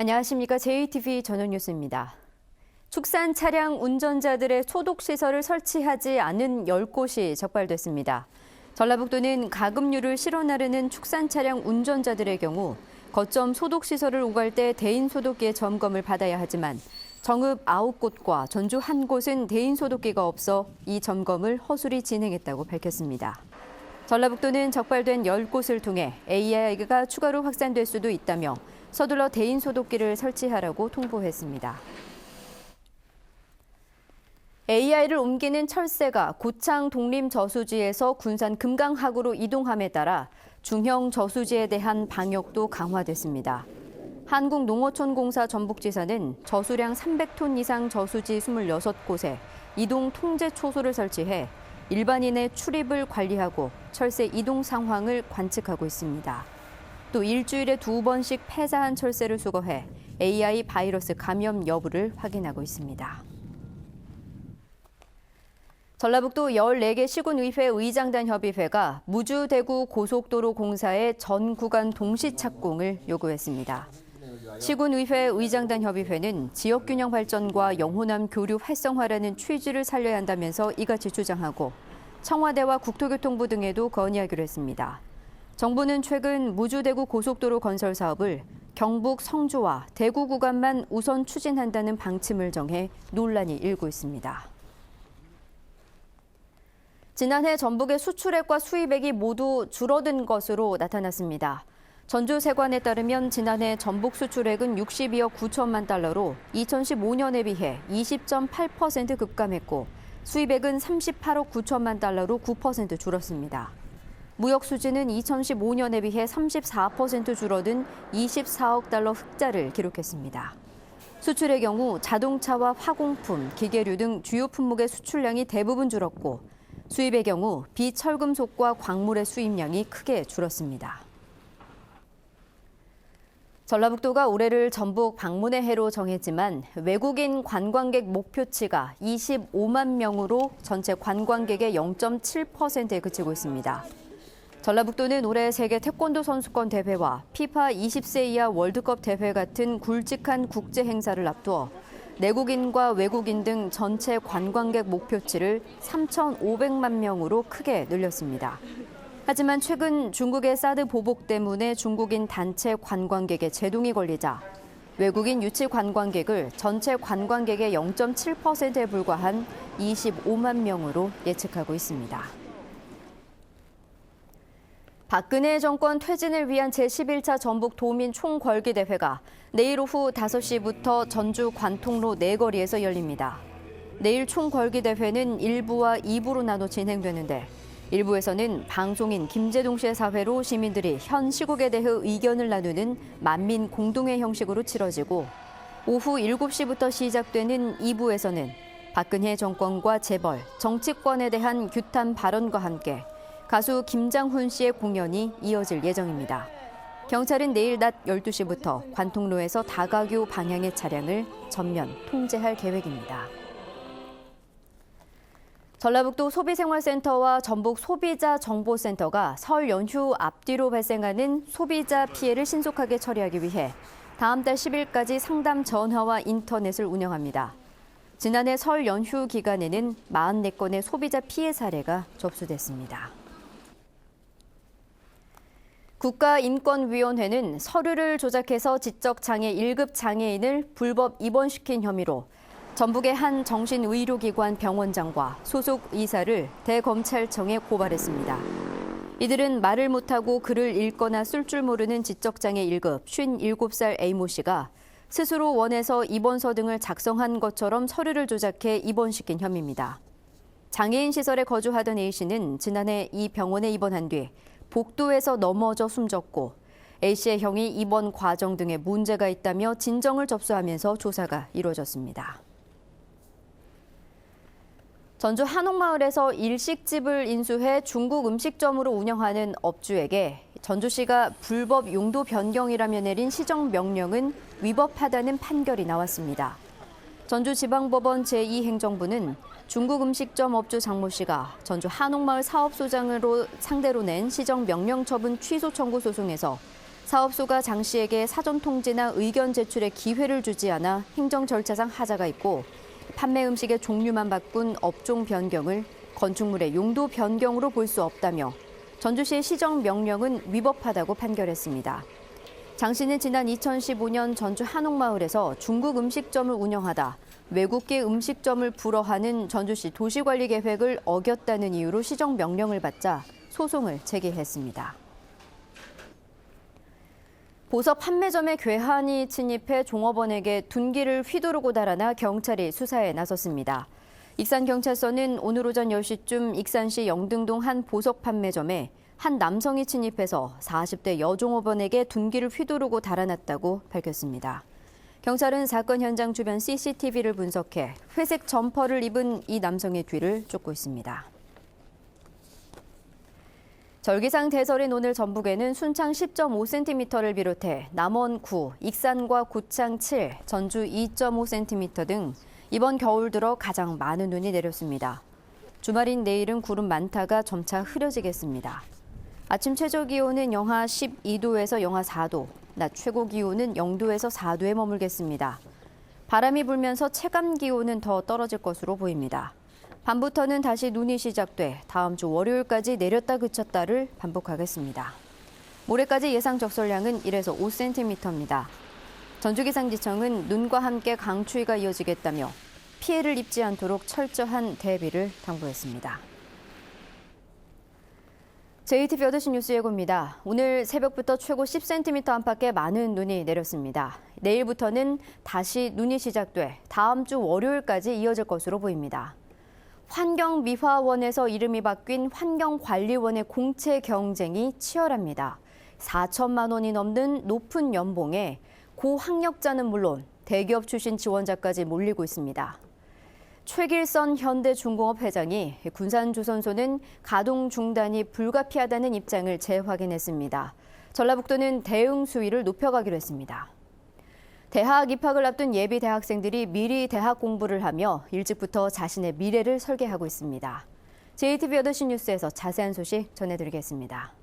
안녕하십니까. JTV 전용 뉴스입니다. 축산 차량 운전자들의 소독 시설을 설치하지 않은 10곳이 적발됐습니다. 전라북도는 가금류를 실어 나르는 축산 차량 운전자들의 경우 거점 소독 시설을 오갈 때 대인 소독기의 점검을 받아야 하지만 정읍 9곳과 전주 1곳은 대인 소독기가 없어 이 점검을 허술히 진행했다고 밝혔습니다. 전라북도는 적발된 10곳을 통해 AI가 추가로 확산될 수도 있다며 서둘러 대인 소독기를 설치하라고 통보했습니다. AI를 옮기는 철새가 고창 독림 저수지에서 군산 금강하구로 이동함에 따라 중형 저수지에 대한 방역도 강화됐습니다. 한국농어촌공사 전북지사는 저수량 300톤 이상 저수지 26곳에 이동 통제 초소를 설치해 일반인의 출입을 관리하고 철새 이동 상황을 관측하고 있습니다. 또 일주일에 두 번씩 폐사한 철새를 수거해 AI 바이러스 감염 여부를 확인하고 있습니다. 전라북도 14개 시군의회 의장단 협의회가 무주 대구 고속도로 공사의 전 구간 동시 착공을 요구했습니다. 시군의회 의장단 협의회는 지역균형 발전과 영호남 교류 활성화라는 취지를 살려야 한다면서 이같이 주장하고 청와대와 국토교통부 등에도 건의하기로 했습니다. 정부는 최근 무주 대구 고속도로 건설 사업을 경북 성주와 대구 구간만 우선 추진한다는 방침을 정해 논란이 일고 있습니다. 지난해 전북의 수출액과 수입액이 모두 줄어든 것으로 나타났습니다. 전주세관에 따르면 지난해 전북 수출액은 62억 9천만 달러로 2015년에 비해 20.8% 급감했고 수입액은 38억 9천만 달러로 9% 줄었습니다. 무역 수지는 2015년에 비해 34% 줄어든 24억 달러 흑자를 기록했습니다. 수출의 경우 자동차와 화공품, 기계류 등 주요 품목의 수출량이 대부분 줄었고 수입의 경우 비철금속과 광물의 수입량이 크게 줄었습니다. 전라북도가 올해를 전북 방문의 해로 정했지만 외국인 관광객 목표치가 25만 명으로 전체 관광객의 0.7%에 그치고 있습니다. 전라북도는 올해 세계 태권도 선수권 대회와 피파 20세 이하 월드컵 대회 같은 굵직한 국제 행사를 앞두어 내국인과 외국인 등 전체 관광객 목표치를 3,500만 명으로 크게 늘렸습니다. 하지만 최근 중국의 사드 보복 때문에 중국인 단체 관광객의 제동이 걸리자 외국인 유치 관광객을 전체 관광객의 0.7%에 불과한 25만 명으로 예측하고 있습니다. 박근혜 정권 퇴진을 위한 제11차 전북 도민 총궐기 대회가 내일 오후 5시부터 전주 관통로 내거리에서 네 열립니다. 내일 총궐기 대회는 1부와 2부로 나눠 진행되는데 1부에서는 방송인 김재동 씨의 사회로 시민들이 현 시국에 대해 의견을 나누는 만민 공동회 형식으로 치러지고 오후 7시부터 시작되는 2부에서는 박근혜 정권과 재벌, 정치권에 대한 규탄 발언과 함께 가수 김장훈 씨의 공연이 이어질 예정입니다. 경찰은 내일 낮 12시부터 관통로에서 다가교 방향의 차량을 전면 통제할 계획입니다. 전라북도 소비생활센터와 전북 소비자 정보센터가 설 연휴 앞뒤로 발생하는 소비자 피해를 신속하게 처리하기 위해 다음 달 10일까지 상담 전화와 인터넷을 운영합니다. 지난해 설 연휴 기간에는 44건의 소비자 피해 사례가 접수됐습니다. 국가인권위원회는 서류를 조작해서 지적장애 1급 장애인을 불법 입원시킨 혐의로 전북의 한 정신의료기관 병원장과 소속 의사를 대검찰청에 고발했습니다. 이들은 말을 못하고 글을 읽거나 쓸 줄 모르는 지적장애 1급 57살 A모 씨가 스스로 원해서 입원서 등을 작성한 것처럼 서류를 조작해 입원시킨 혐의입니다. 장애인 시설에 거주하던 A 씨는 지난해 이 병원에 입원한 뒤 복도에서 넘어져 숨졌고 A씨의 형이 입원 과정 등에 문제가 있다며 진정을 접수하면서 조사가 이루어졌습니다. 전주 한옥마을에서 일식집을 인수해 중국 음식점으로 운영하는 업주에게 전주시가 불법 용도 변경이라며 내린 시정 명령은 위법하다는 판결이 나왔습니다. 전주지방법원 제2행정부는 중국 음식점 업주 장모 씨가 전주 한옥마을 사업소장으로 상대로 낸 시정 명령 처분 취소 청구 소송에서 사업소가 장 씨에게 사전 통지나 의견 제출의 기회를 주지 않아 행정 절차상 하자가 있고 판매 음식의 종류만 바꾼 업종 변경을 건축물의 용도 변경으로 볼 수 없다며 전주시의 시정 명령은 위법하다고 판결했습니다. 장 씨는 지난 2015년 전주 한옥마을에서 중국 음식점을 운영하다 외국계 음식점을 불허하는 전주시 도시관리 계획을 어겼다는 이유로 시정 명령을 받자 소송을 제기했습니다. 보석 판매점에 괴한이 침입해 종업원에게 둔기를 휘두르고 달아나 경찰이 수사에 나섰습니다. 익산경찰서는 오늘 오전 10시쯤 익산시 영등동 한 보석 판매점에 한 남성이 침입해서 40대 여종업원에게 둔기를 휘두르고 달아났다고 밝혔습니다. 경찰은 사건 현장 주변 CCTV를 분석해 회색 점퍼를 입은 이 남성의 뒤를 쫓고 있습니다. 절기상 대설인 오늘 전북에는 순창 10.5cm를 비롯해 남원 9, 익산과 고창 7, 전주 2.5cm 등 이번 겨울 들어 가장 많은 눈이 내렸습니다. 주말인 내일은 구름 많다가 점차 흐려지겠습니다. 아침 최저 기온은 영하 12도에서 영하 4도, 낮 최고 기온은 0도에서 4도에 머물겠습니다. 바람이 불면서 체감 기온은 더 떨어질 것으로 보입니다. 밤부터는 다시 눈이 시작돼 다음 주 월요일까지 내렸다 그쳤다를 반복하겠습니다. 모레까지 예상 적설량은 1에서 5cm입니다. 전주기상지청은 눈과 함께 강추위가 이어지겠다며 피해를 입지 않도록 철저한 대비를 당부했습니다. JTB 8시 뉴스 예고입니다. 오늘 새벽부터 최고 10cm 안팎의 많은 눈이 내렸습니다. 내일부터는 다시 눈이 시작돼 다음 주 월요일까지 이어질 것으로 보입니다. 환경미화원에서 이름이 바뀐 환경관리원의 공채 경쟁이 치열합니다. 4천만 원이 넘는 높은 연봉에 고학력자는 물론 대기업 출신 지원자까지 몰리고 있습니다. 최길선 현대중공업 회장이 군산조선소는 가동 중단이 불가피하다는 입장을 재확인했습니다. 전라북도는 대응 수위를 높여가기로 했습니다. 대학 입학을 앞둔 예비 대학생들이 미리 대학 공부를 하며 일찍부터 자신의 미래를 설계하고 있습니다. JTB 8시 뉴스에서 자세한 소식 전해드리겠습니다.